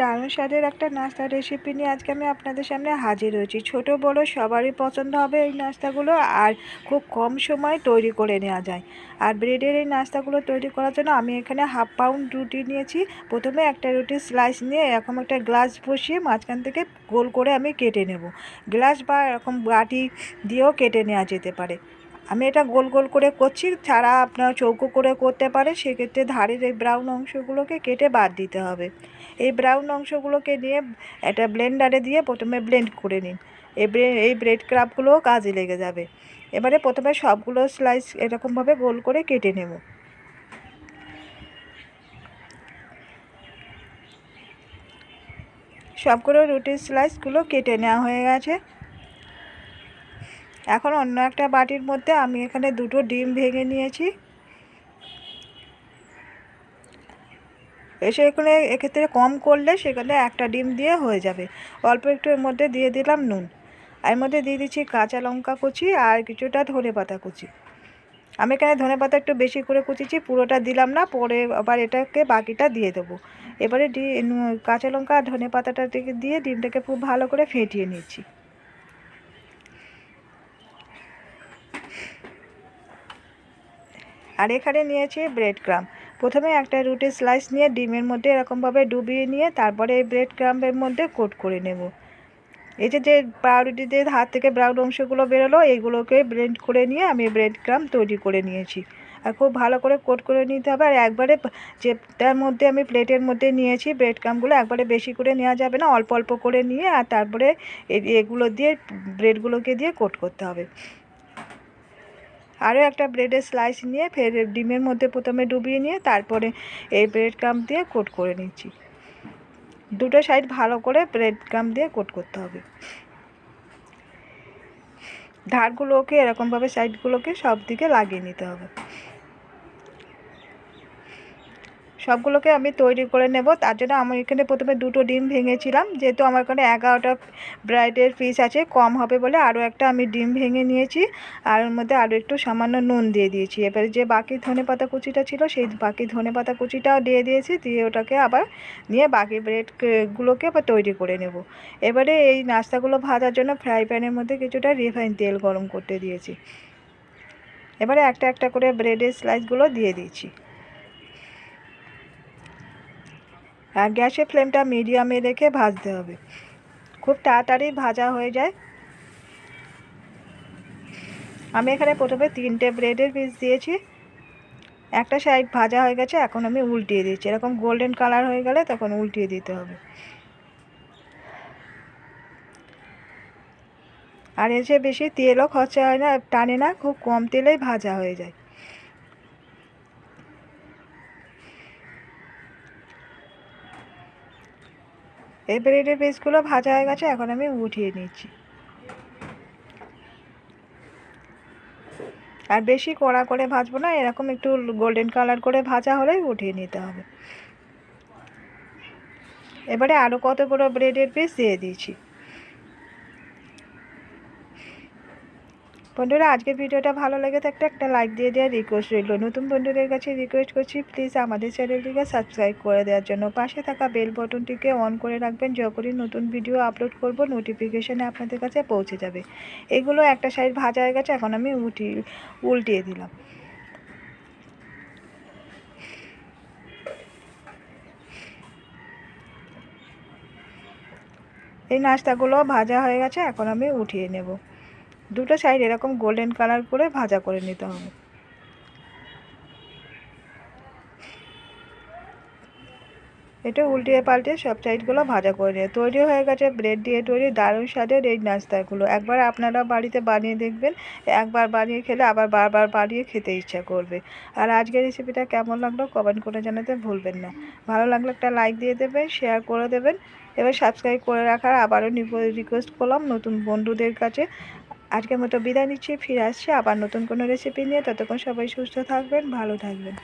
দারুণ স্বাদের একটা নাস্তার রেসিপি নিয়ে আজকে আমি আপনাদের সামনে হাজির হয়েছি। ছোট বড় সবারই পছন্দ হবে এই নাস্তাগুলো আর খুব কম সময় তৈরি করে নেওয়া যায়। আর ব্রেডের এই নাস্তাগুলো তৈরি করার জন্য আমি এখানে হাফ পাউন্ড রুটি নিয়েছি। প্রথমে একটা রুটির স্লাইস নিয়ে এরকম একটা গ্লাস বসিয়ে মাঝখান থেকে গোল করে আমি কেটে নেব। গ্লাস বা এরকম বাটি দিয়েও কেটে নেওয়া যেতে পারে। আমি এটা গোল গোল করে করছি, ছাড়া আপনার চৌকো করে করতে পারে সেক্ষেত্রে ধারের এই ব্রাউন অংশগুলোকে কেটে বাদ দিতে হবে। এই ব্রাউন অংশগুলোকে নিয়ে একটা ব্লেন্ডারে দিয়ে প্রথমে ব্লেন্ড করে নিন। এই এই ব্রেড ক্রাবগুলোও কাজে লেগে যাবে। এবারে প্রথমে সবগুলো স্লাইস এরকমভাবে গোল করে কেটে নেব। সবগুলো রুটির স্লাইসগুলো কেটে নেওয়া হয়ে গেছে। এখন অন্য একটা বাটির মধ্যে আমি এখানে দুটো ডিম ভেঙে নিয়েছি। এসে এখানে, এক্ষেত্রে কম করলে সেখানে একটা ডিম দিয়ে হয়ে যাবে। অল্প একটু এর মধ্যে দিয়ে দিলাম নুন। এর মধ্যে দিয়ে দিচ্ছি কাঁচা লঙ্কা কুচি আর কিছুটা ধনে পাতা কুচি। আমি এখানে ধনে পাতা একটু বেশি করে কুচিছি পুরোটা দিলাম না, পরে আবার এটাকে বাকিটা দিয়ে দেবো। এবারে ডি কাঁচা লঙ্কা আর ধনে পাতাটা দিয়ে ডিমটাকে খুব ভালো করে ফেটিয়ে নিচ্ছি। আর এখানে নিয়েছি ব্রেড ক্রাম প্রথমে একটা রুটির স্লাইস নিয়ে ডিমের মধ্যে এরকমভাবে ডুবিয়ে নিয়ে তারপরে এই ব্রেড ক্রামের মধ্যে কোট করে নেব। এই যে যে পাউরুটিতে হাত থেকে ব্রাউন অংশগুলো বেরোলো, এইগুলোকে ব্লেন্ড করে নিয়ে আমি ব্রেড ক্রাম তৈরি করে নিয়েছি। আর খুব ভালো করে কোট করে নিতে হবে। আর একবারে যে তার মধ্যে আমি প্লেটের মধ্যে নিয়েছি ব্রেড ক্রামগুলো একবারে বেশি করে নেওয়া যাবে না, অল্প অল্প করে নিয়ে আর তারপরে এগুলো দিয়ে ব্রেডগুলোকে দিয়ে কোট করতে হবে। আরও একটা ব্রেডের স্লাইস নিয়ে ফের ডিমের মধ্যে প্রথমে ডুবিয়ে নিয়ে তারপরে এই ব্রেড ক্রাম দিয়ে কোট করে নিচ্ছি। দুটো সাইড ভালো করে ব্রেড ক্রাম দিয়ে কোট করতে হবে। ধারগুলোকে এরকমভাবে সাইডগুলোকে সব দিকে লাগিয়ে নিতে হবে। সবগুলোকে আমি তৈরি করে নেব। তার জন্য আমার এখানে প্রথমে দুটো ডিম ভেঙেছিলাম। যেহেতু আমার এখানে এগারোটা ব্রাইডের পিস আছে, কম হবে বলে আরও একটা আমি ডিম ভেঙে নিয়েছি। আর ওর মধ্যে আরও একটু সামান্য নুন দিয়ে দিয়েছি। এবারে যে বাকি ধনে পাতা কুচিটা ছিল, সেই বাকি ধনে পাতা কুচিটাও দিয়ে দিয়েছি। দিয়ে ওটাকে আবার নিয়ে বাকি ব্রেডগুলোকে আবার তৈরি করে নেব। এবারে এই নাস্তাগুলো ভাজার জন্য ফ্রাই প্যানের মধ্যে কিছুটা রিফাইন তেল গরম করতে দিয়েছি। এবারে একটা একটা করে ব্রেডের স্লাইসগুলো দিয়ে দিয়েছি। আর গ্যাসের ফ্লেমটা মিডিয়ামে রেখে ভাজতে হবে। খুব তাড়াতাড়ি ভাজা হয়ে যায়। আমি এখানে প্রথমে তিনটে ব্রেডের পিস দিয়েছি। একটা সাইড ভাজা হয়ে গেছে, এখন আমি উল্টিয়ে দিচ্ছি। এরকম গোল্ডেন কালার হয়ে গেলে তখন উল্টিয়ে দিতে হবে। আর এসে বেশি তেলও খরচা হয় না, টানে না, খুব কম তেলেই ভাজা হয়ে যায়। এই ব্রেডের পিসগুলো ভাজা হয়ে গেছে, এখন আমি উঠিয়ে নিচ্ছি। আর বেশি কড়া করে ভাজবো না, এরকম একটু গোল্ডেন কালার করে ভাজা হলেই উঠিয়ে নিতে হবে। এবারে আরও কতগুলো ব্রেডের পিস দিয়ে দিয়েছি বন্ধুরা, আজকের ভিডিওটা ভালো লেগে থাকলে একটা লাইক দিয়ে দেওয়ার রিকোয়েস্ট রইল। নতুন বন্ধুদের কাছে রিকোয়েস্ট করছি প্লিজ আমাদের চ্যানেলটিকে সাবস্ক্রাইব করে দেওয়ার জন্য। পাশে থাকা বেল বটনটিকে অন করে রাখবেন, যখনই নতুন ভিডিও আপলোড করব নোটিফিকেশানে আপনাদের কাছে পৌঁছে যাবে। এগুলো একটা সাইড ভাজা হয়ে গেছে, এখন আমি উঠি, উল্টিয়ে দিলাম। এই নাস্তাগুলো ভাজা হয়ে গেছে, এখন আমি উঠিয়ে নেব। দুটো সাইড এরকম গোল্ডেন কালার করে ভাজা করে নিতে হবে। এটা উল্টিয়ে পাল্টে সব সাইডগুলো ভাজা করে নিয়ে। তৈরি হয়ে গেছে ব্রেড দিয়ে তৈরি দারুণ স্বাদের এই নাস্তাগুলো। একবার আপনারা বাড়িতে বানিয়ে দেখবেন, একবার বানিয়ে খেলে আবার বারবার বানিয়ে খেতে ইচ্ছা করবে। আর আজকের রেসিপিটা কেমন লাগল কমেন্ট করে জানাতে ভুলবেন না। ভালো লাগলে একটা লাইক দিয়ে দেবেন শেয়ার করে দেবেন। এবার সাবস্ক্রাইব করে রাখার আবারও রিকোয়েস্ট করলাম নতুন বন্ধুদের কাছে। আজকের মতো বিদায় নিচ্ছি, ফিরে আসছি আবার নতুন কোনো রেসিপি নিয়ে। ততক্ষণ সবাই সুস্থ থাকবেন, ভালো থাকবেন।